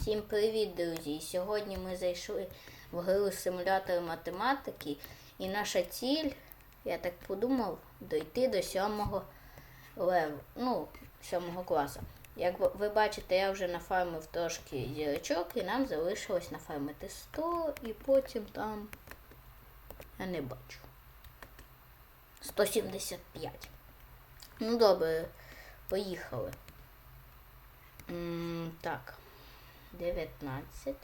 Всім привіт, друзі! Сьогодні ми зайшли в гру симулятор математики, і наша ціль, я так подумав, дойти до сьомого леву, ну, сьомого класу. Як ви- бачите, я вже нафармив трошки зірочок, і нам залишилось нафармити 100, і потім там. Я не бачу. 175. Ну добре, поїхали. М, Так. 19.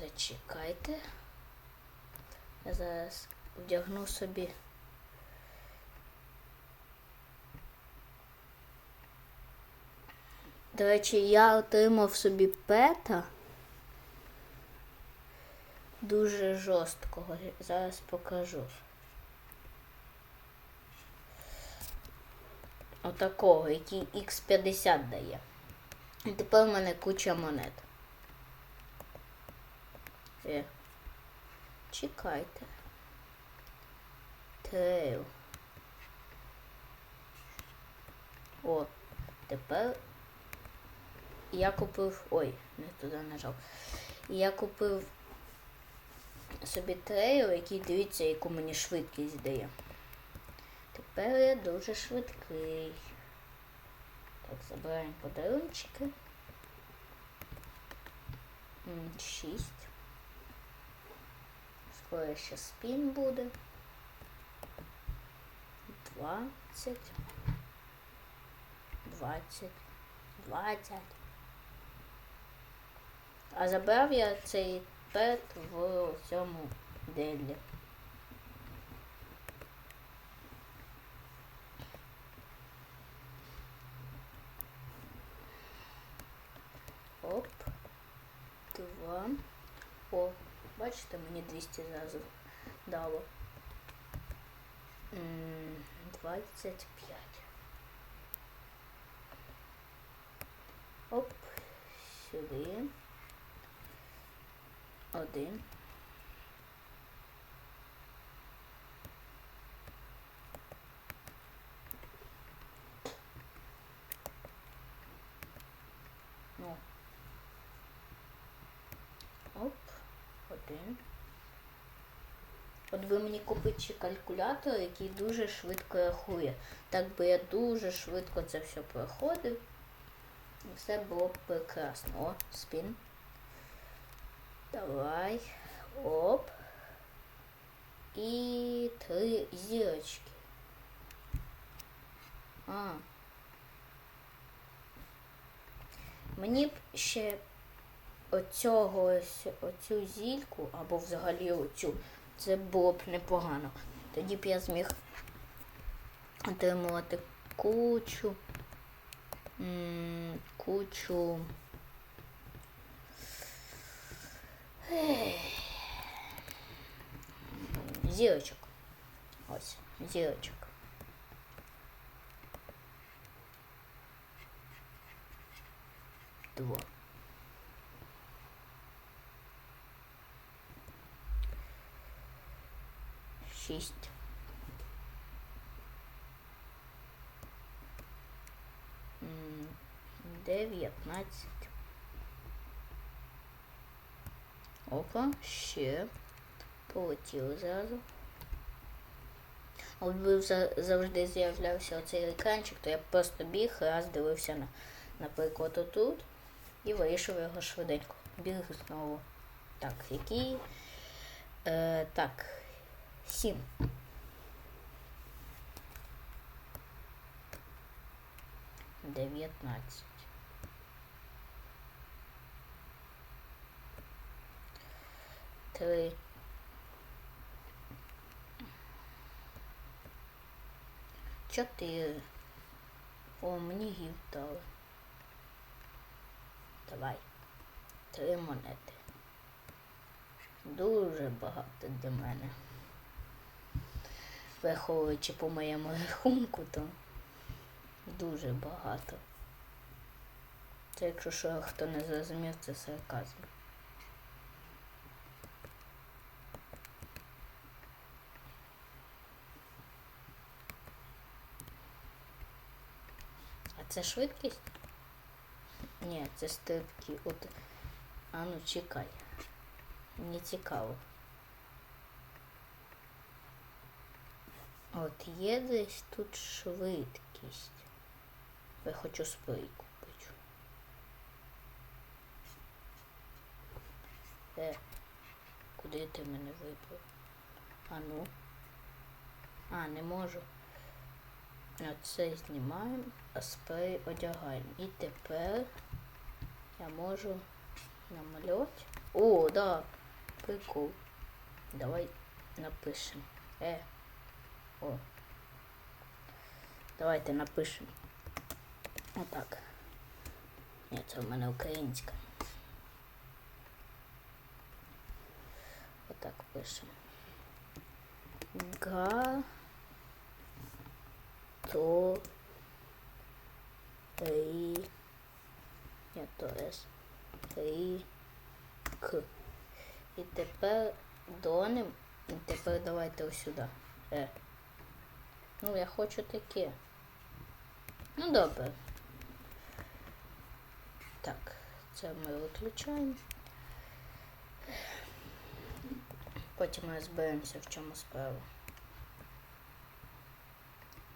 Зачекайте. Я зараз вдягну собі. До речі, я отримав собі пета. Дуже жорсткого. Зараз покажу. Отакого, який X50 дає. І тепер в мене куча монет. Е. Чекайте. Трейл. О, тепер я купив. Ой, не туди нажав. Я купив собі трейл, який дивіться, яку мені швидкість дає. Я дуже швидкий. Так, забираємо подарунчики. Шість. Скоро ще спін буде. Двадцять. Двадцять. Двадцять. А забрав я цей пет в цьому делі. Бачите, мені 200 зразу дало. М, 25. Оп. Сюди. Один. Ну. Оп, один. От би мені купити калькулятор, який дуже швидко рахує. Так би я дуже швидко це все проходив. І все було б прекрасно. О, спін. Давай. Оп. І три зірочки. А. Мені б ще оцього ось оцю зільку або взагалі оцю. Це було б непогано. Тоді б я зміг отримувати кучу. Кучу. Зірочок. Ось, зірочок. Два. Шість. М, Дев'ятнадцять. Опа, ще. Полетіли зразу. От би завжди з'являвся оцей екранчик, то я просто біг, раз дивився на, наприклад, отут і вирішив його швиденько. Біг знову. Так, який. Е, так, сім. Дев'ятнадцять. Три. Чотири. О, мені гів дали. Давай. Три монети. Дуже багато для мене. Враховуючи по моєму рахунку, то дуже багато. Це якщо що хто не зрозумів, це сарказм. А це швидкість? Ні, це стрибки. От. А ну чекай. Мені цікаво. От є десь тут швидкість. Я хочу спрей купити. Е, куди ти мене вибрав? А ну. А, не можу. Оце знімаємо, а спрей одягаємо. І тепер я можу намалювати. О, да, прикол. Давай напишемо. Е. О. Давайте напишемо. Отак. Ні, це в мене українська. Отак пишемо. Га то ри Ні, то С. Ри К. І тепер доним. І тепер давайте ось сюди. Е. Ну, я хочу таке. Ну добре. Так, це ми виключаємо. Потім ми розберемося, в чому справа.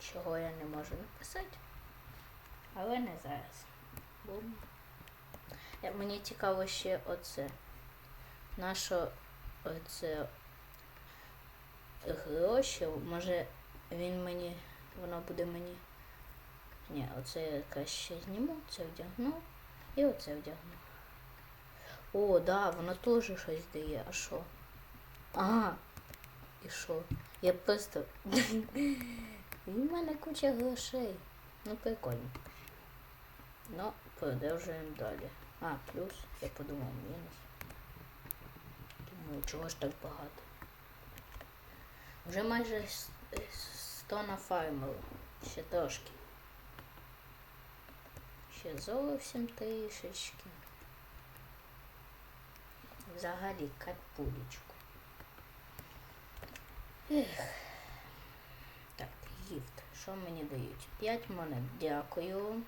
Чого я не можу написати. Але не зараз. Бум. Мені цікаво ще оце. Наше оце гроші. Може він мені, воно буде мені. Ні, оце я якраз ще зніму, це вдягну і оце вдягну. О, да, воно теж щось дає, а що? Ага. І що? Я просто. В мене куча грошей. Ну прикольно. Ну, продовжуємо далі. А, плюс, я подумав, мінус. Думаю, чого ж так багато? Вже майже 100 нафармили. Ще трошки. Ще зовсім трішечки. Взагалі капулечку. Ех. Так, гіфт. Що мені дають? 5 монет. Дякую.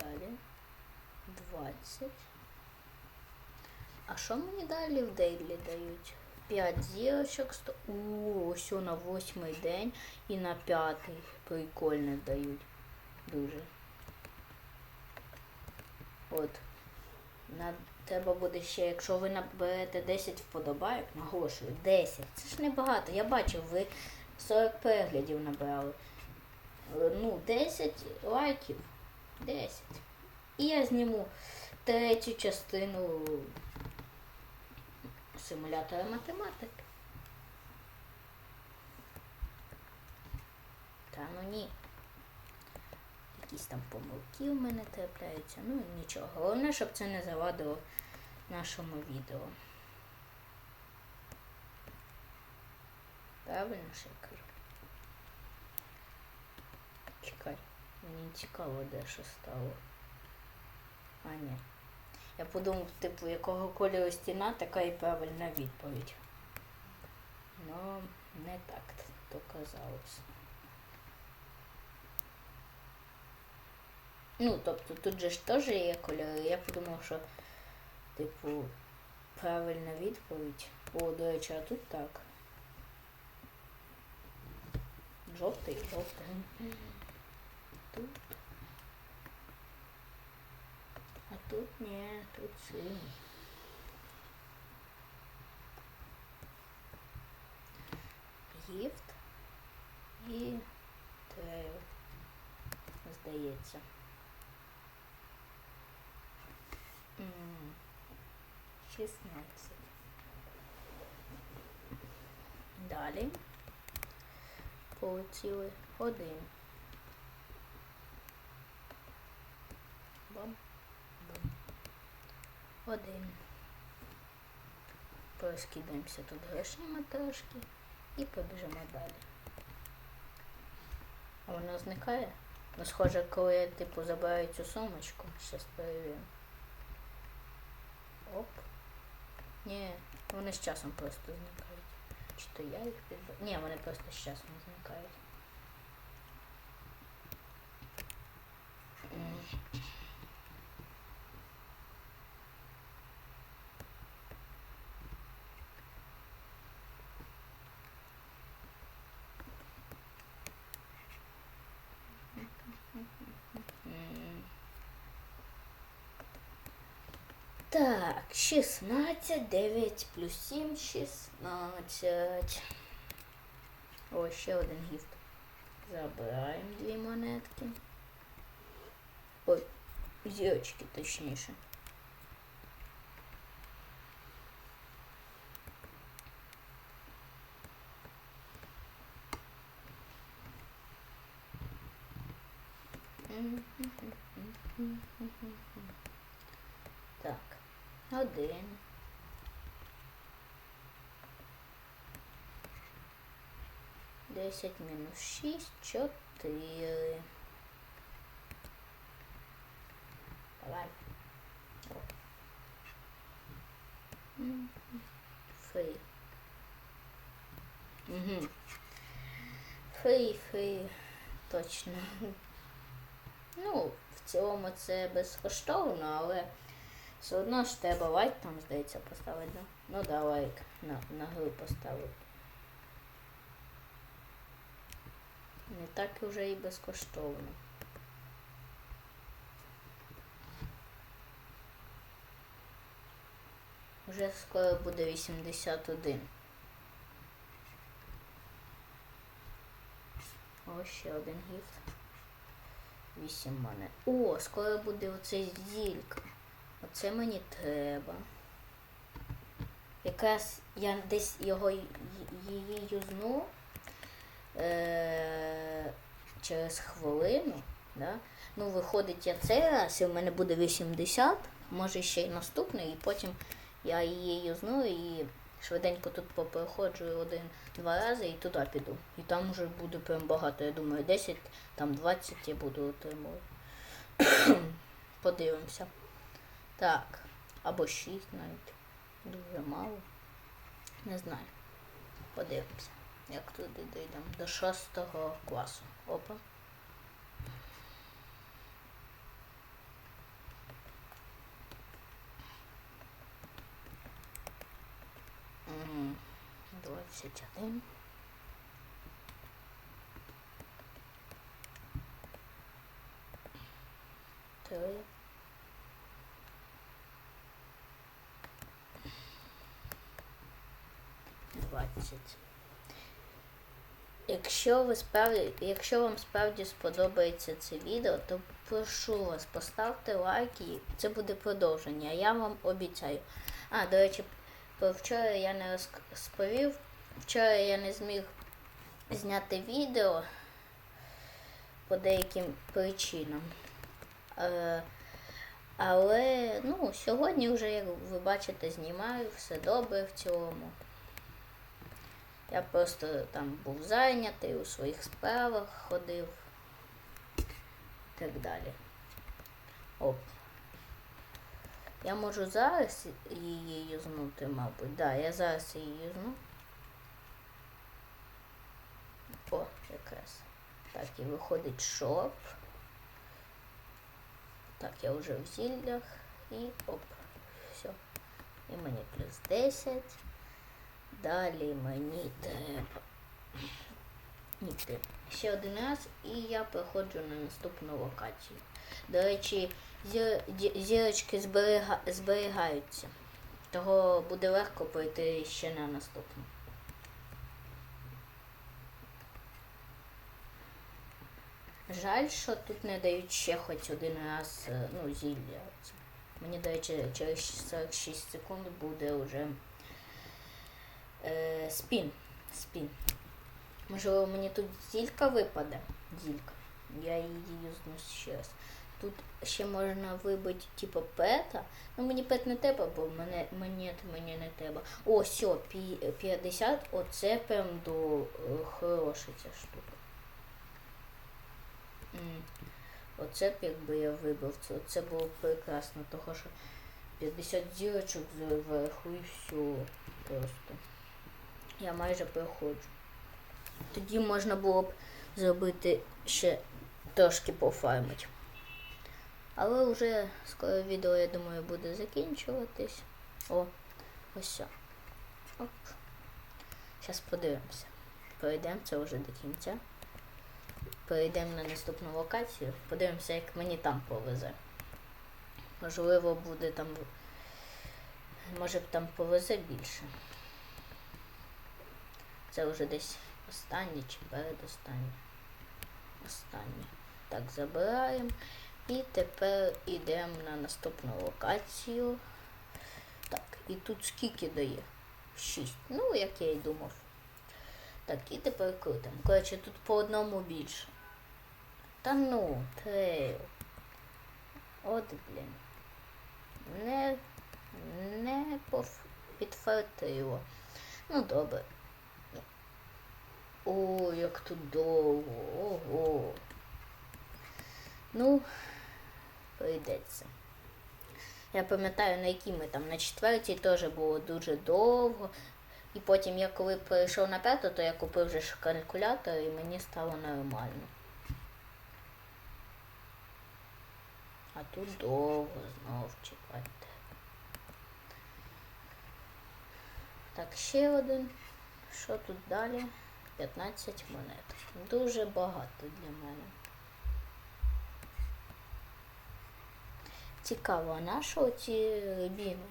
Далі. 20. А що мені далі в Дейлі дають? 5 зірочок, 100. О, ось на восьмий день і на п'ятий. Прикольно дають. Дуже. От. На треба буде ще, якщо ви наберете 10 вподобайок, наголошую, 10. Це ж небагато. Я бачив, ви 40 переглядів набрали. Е, Ну, 10 лайків. 10. І я зніму третю частину симулятора математики. Та ну ні. Якісь там помилки у мене трапляються. Ну нічого. Головне, щоб це не завадило нашому відео. Правильно ж я? Чекай, мені цікаво, де що стало. А, ні. Я подумав, типу, якого кольору стіна, така і правильна відповідь. Ну, не так то казалось. Ну, тобто тут же ж теж є кольори. Я подумав, що, типу, правильна відповідь. О, до речі, а тут так. Жовтий, жовтий. Тут. А тут ні, тут синій. Гіфт і трейл, здається. 16. Далі полетіли один. Бам. Один. Порозкидаємося тут грошима трошки і побіжимо далі. А воно зникає? Ну, схоже, коли я типу забираю цю сумочку, щас перевіримо. Оп. Ні, вони з часом просто зникають. Чи то я їх підбив? Ні, вони просто з часом зникають. Так, 16, 9 плюс 7, 16. О, ще один гіфт. Забираємо дві монетки. Ой, зірочки точніше. Так, один. Десять мінус шість, чотири. Давай. Фри. Угу. Фри, фри. Точно. Ну, в цілому це безкоштовно, але все одно ж треба лайк там, здається, поставити, да? Ну да, лайк на, на гру поставити. Не так вже і безкоштовно. Вже скоро буде 81. Ось ще один гіфт. 8 монет. О, скоро буде оцей зілька. Оце мені треба. Якраз я десь його її юзну е- через хвилину. Да? Ну, виходить, я цей раз, і в мене буде 80, може ще й наступний, і потім я її юзну і швиденько тут попереходжу один-два рази і туди піду. І там вже буде прям багато. Я думаю, 10, там 20 я буду отримувати. Подивимося. Так. Або 6 навіть. Дуже мало. Не знаю. Подивимося. Як туди дійдемо. До 6 класу. Опа. Мгм. 21. Три. Двадцять. Якщо ви справді, якщо вам справді сподобається це відео, то прошу вас, поставте лайк і це буде продовження. Я вам обіцяю. А, до речі, про вчора я не розповів. Вчора я не зміг зняти відео по деяким причинам. Е, але ну, сьогодні вже, як ви бачите, знімаю, все добре в цілому. Я просто там був зайнятий, у своїх справах ходив і так далі. Оп. Я можу зараз її юзнути, мабуть. Да, я зараз її юзну. О, якраз. Так, і виходить шоп. Так, я вже в зіллях і оп. Все. І мені плюс 10. Далі мені треба. Ще один раз і я переходжу на наступну локацію. До речі, зір- зірочки зберега... зберігаються. Того буде легко пройти ще на наступну. Жаль, що тут не дають ще хоч один раз е, ну, зілля. Мені, до речі, через 46 секунд буде вже е, спін. Спін. Можливо, мені тут зілька випаде. Зілька. Я її юзну ще раз. Тут ще можна вибити, типу, пета. Ну мені пет не треба, бо мене, мені, мені не треба. О, все, 50, оце прям до е, хороша ця штука. М. Оце б якби я вибив це. Це було прекрасно, того що 50 зірочок зверху і все просто. Я майже проходжу. Тоді можна було б зробити ще трошки пофармити. Але вже скоро відео, я думаю, буде закінчуватись. О, ось все. Оп. Зараз подивимося. Пройдемо це вже до кінця. Перейдемо на наступну локацію. Подивимося, як мені там повезе. Можливо, буде там Може б там повезе більше. Це вже десь останнє чи передостаннє. Останнє. Так, забираємо. І тепер йдемо на наступну локацію. Так, і тут скільки дає? Шість. Ну, як я і думав. Так, і тепер крутимо. Коротше, тут по одному більше. Та ну, трейл. От, блін. Не, не підфартило. Ну, добре. О, як тут довго. Ого. Ну, прийдеться. Я пам'ятаю, на якій ми там на четвертій теж було дуже довго. І потім я коли перейшов на п'яту, то я купив вже калькулятор і мені стало нормально. А тут довго знов чекати. Так, ще один. Що тут далі? 15 монет. Дуже багато для мене. Цікаво, а на що ці рибіни?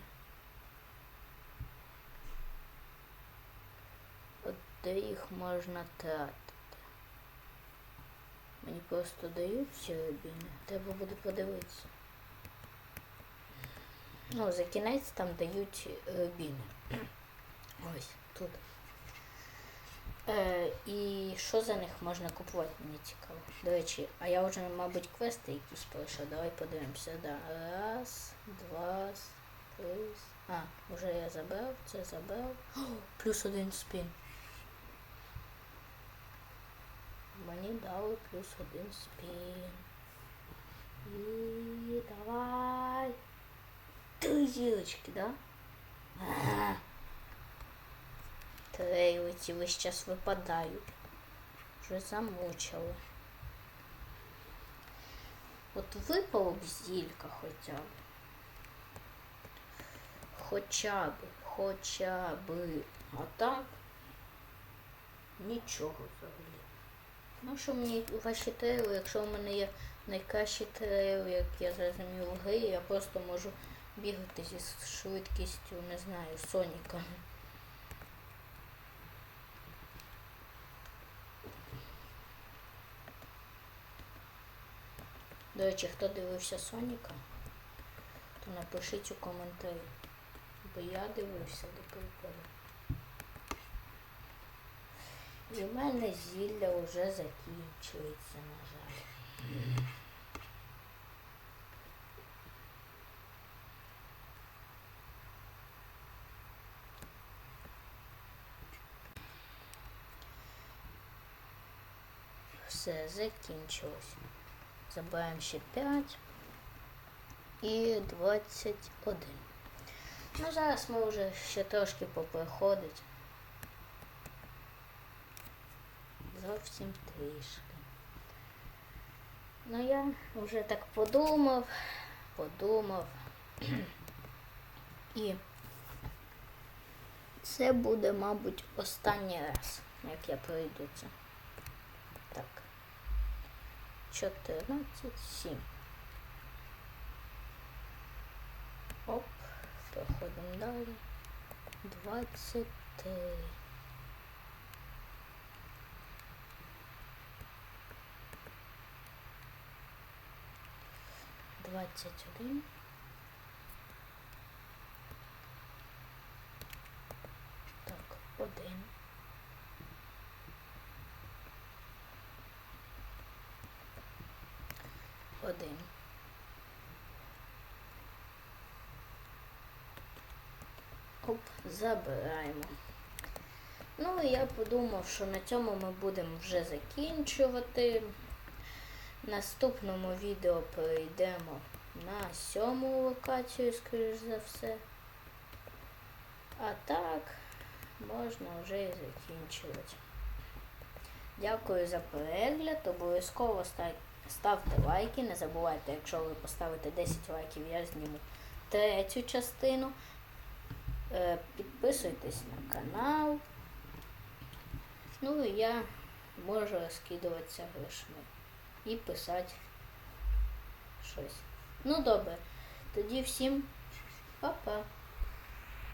От де їх можна тратити? Мені просто дають ці рибіни. Треба буде подивитися. Ну, за кінець там дають рибіни. Ось тут. Е, і що за них можна купувати, мені цікаво. До речі, а я вже, мабуть, квести якісь пройшов. Давай подивимося. Да. Раз, два, три. А, вже я забрав, це забрав. О, плюс один спін. Мені дали плюс один спін. І давай. Три зірочки, да? Ага. Трейлиці весь час випадають. Вже замучили. От випало б зілька хоча б. Хоча б, хоча б. А так нічого взагалі. Ну, що мені ваші трейли, якщо в мене є найкращі трейли, як я зрозумів в грі, я просто можу бігати зі швидкістю, не знаю, Соніка. До речі, хто дивився Соніка, то напишіть у коментарі. Бо я дивився до прикладу. І в мене зілля вже закінчується, на жаль. Все, закінчилось. Забираємо ще 5 і 21. Ну, зараз ми вже ще трошки поприходить. Зовсім трішки. Ну я вже так подумав, подумав. І це буде, мабуть, останній раз, як я пройду це. Так. 14, 7. Оп, проходимо далі. 23. Двадцять один. Так, один. Один. Оп, забираємо. Ну і я подумав, що на цьому ми будемо вже закінчувати. В наступному відео перейдемо на сьому локацію, скоріш за все. А так, можна вже і закінчувати. Дякую за перегляд. Обов'язково ставте лайки. Не забувайте, якщо ви поставите 10 лайків, я зніму третю частину. Е, Підписуйтесь на канал. Ну і я можу розкидуватися грошми і писати щось. Ну добре. Тоді всім па-па.